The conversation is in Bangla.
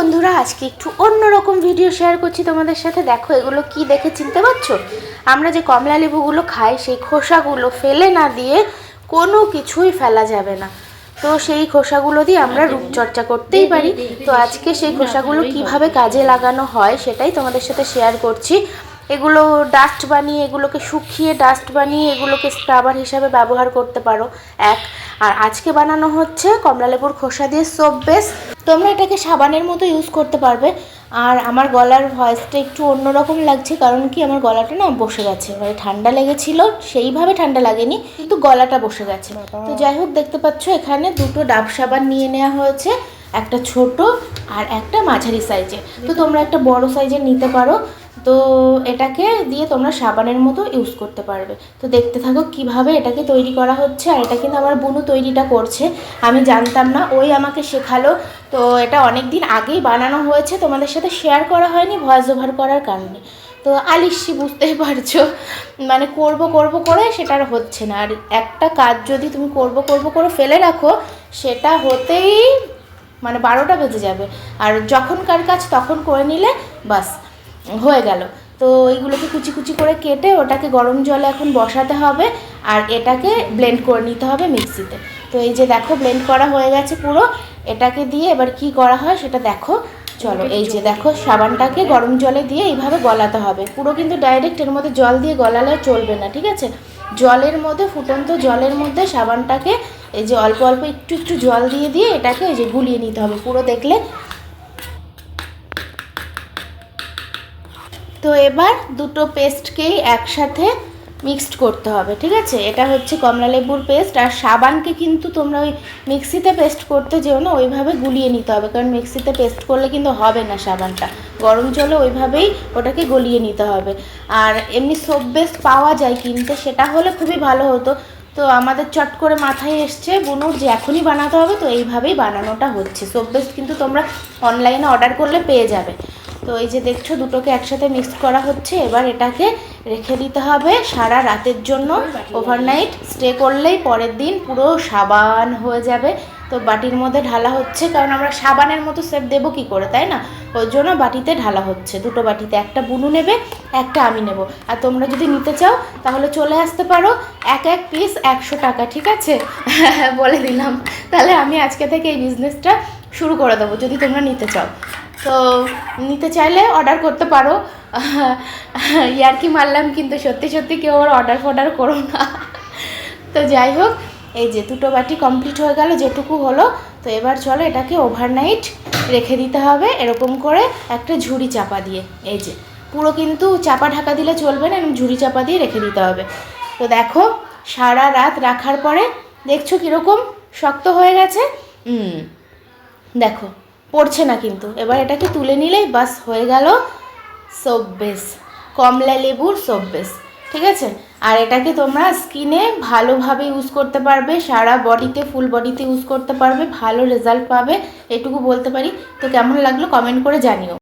বন্ধুরা, আজকে একটু অন্যরকম ভিডিও শেয়ার করছি তোমাদের সাথে। দেখো, এগুলো কি দেখে চিনতে পারছ? আমরা যে কমলা লেবুগুলো খাই, সেই খোসাগুলো ফেলে না দিয়ে কোনো কিছুই ফেলা যাবে না। তো সেই খোসাগুলো দিয়ে আমরা রূপচর্চা করতেই পারি। তো আজকে সেই খোসাগুলো কীভাবে কাজে লাগানো হয়, সেটাই তোমাদের সাথে শেয়ার করছি। এগুলো ডাস্ট বানিয়ে, এগুলোকে শুকিয়ে ডাস্ট বানিয়ে, এগুলোকে স্ক্রাবার হিসাবে ব্যবহার করতে পারো, এক। আর আজকে বানানো হচ্ছে কমলালেবুর খোসা দিয়ে সোপ বেস তোমরা এটাকে সাবানের মতো ইউজ করতে পারবে। আর আমার গলার ভয়েসটা একটু অন্যরকম লাগছে, কারণ কি আমার গলাটা না বসে গেছে। মানে ঠান্ডা লেগেছিল, সেইভাবে ঠান্ডা লাগেনি, কিন্তু গলাটা বসে গেছে। তো যাই হোক, দেখতে পাচ্ছ এখানে দুটো ডাব সাবান নিয়ে নেওয়া হয়েছে, একটা ছোট আর একটা মাঝারি সাইজে তো তোমরা একটা বড় সাইজের নিতে পারো। তো এটাকে দিয়ে তোমরা সাবানের মতো ইউজ করতে পারবে। তো দেখতে থাকো কীভাবে এটাকে তৈরি করা হচ্ছে, আর এটা কিন্তু আমার বুনু তৈরিটা করছে। আমি জানতাম না, ওই আমাকে শেখালো। তো এটা অনেক দিন আগেই বানানো হয়েছে, তোমাদের সাথে শেয়ার করা হয়নি ভয়েস ওভার করার কারণে। তো আলিশি বুঝতেই পারছ? মানে করব করব করে সেটা আর হচ্ছে না। আর একটা কাজ যদি তুমি করব করব করে ফেলে রাখো, সেটা হতেই মানে বারোটা বেজে যাবে। আর যখনকার কাজ তখন করে নিলে, বাস। হয়ে গেল। তো এইগুলোকে কুচি কুচি করে কেটে ওটাকে গরম জলে এখন বসাতে হবে আর এটাকে ব্লেন্ড করে নিতে হবে মিক্সিতে। তো এই যে দেখো ব্লেন্ড করা হয়ে গেছে পুরো। এটাকে দিয়ে এবার কি করা হয় সেটা দেখো। চলো এই যে দেখো সাবানটাকে গরম জলে দিয়ে এইভাবে গলাতে হবে। পুরো কিন্তু ডাইরেক্ট এর মধ্যে জল দিয়ে গলালে চলবে না, ঠিক আছে? জলের মধ্যে, ফুটন্ত জলের মধ্যে সাবানটাকে এই যে অল্প অল্প একটু একটু জল দিয়ে দিয়ে এটাকে এই যে গুলিয়ে নিতে হবে। পুরো দেখলে তো এবার দুটো পেস্টকেই একসাথে মিক্সড করতে হবে, ঠিক আছে? এটা হচ্ছে কমলা লেবুর পেস্ট, আর সাবানকে কিন্তু তোমরা ওই মিক্সিতে পেস্ট করতে যেও না, ওইভাবে গুলিয়ে নিতে হবে, কারণ মিক্সিতে পেস্ট করলে কিন্তু হবে না সাবানটা। গরম জলে ওইভাবেই ওটাকে গলিয়ে নিতে হবে। আর এমনি সোপ বেস্ট পাওয়া যায় কিনতে, সেটা হলে খুবই ভালো হতো। তো আমাদের চট করে মাথায় এসছে বুনুর যে এখনই বানাতে হবে, তো এইভাবেই বানানোটা হচ্ছে। সোপ বেস্ট কিন্তু তোমরা অনলাইনে অর্ডার করলে পেয়ে যাবে। তো এই যে দেখছ, দুটোকে একসাথে মিক্স করা হচ্ছে। এবার এটাকে রেখে দিতে হবে সারা রাতের জন্য। ওভারনাইট স্টে করলেই পরের দিন পুরো সাবান হয়ে যাবে। তো বাটির মধ্যে ঢালা হচ্ছে, কারণ আমরা সাবানের মতো সেপ দেবো কি করে, তাই না? ওই জন্য বাটিতে ঢালা হচ্ছে। দুটো বাটিতে, একটা বুনু নেবে, একটা আমি নেব। আর তোমরা যদি নিতে চাও, তাহলে চলে আসতে পারো। এক এক পিস একশো টাকা, ঠিক আছে? বলে দিলাম। তাহলে আমি আজকে থেকে এই বিজনেসটা শুরু করে দেবো, যদি তোমরা নিতে চাও। তো নিতে চাইলে অর্ডার করতে পারো। ইয়ার কি মারলাম কিন্তু সত্যি সত্যি কেউ আবার অর্ডার ফর্ডার করো না। তো যাই হোক, এই যে দুটো বাটি কমপ্লিট হয়ে গেল, যেটুকু হলো। তো এবার চলো এটাকে ওভারনাইট রেখে দিতে হবে, এরকম করে একটা ঝুড়ি চাপা দিয়ে। এই যে, পুরো কিন্তু চাপা ঢাকা দিলে চলবে না, এরকম ঝুড়ি চাপা দিয়ে রেখে দিতে হবে। তো দেখো, সারা রাত রাখার পরে, দেখছ কীরকম? শক্ত হয়ে গেছে। দেখো। পড়ছে না কিন্তু। এবার এটাকে তুলে নিলেই বাস হয়ে গেল সব বেস কমলা লেবুর সোপ বেস ঠিক আছে? আর এটাকে তোমরা স্কিনে ভালোভাবে ইউজ করতে পারবে, সারা বডিতে ফুল বডিতে ইউজ করতে পারবে, ভালো রেজাল্ট পাবে, এটুকু বলতে পারি। তো কেমন লাগল কমেন্ট করে জানিও।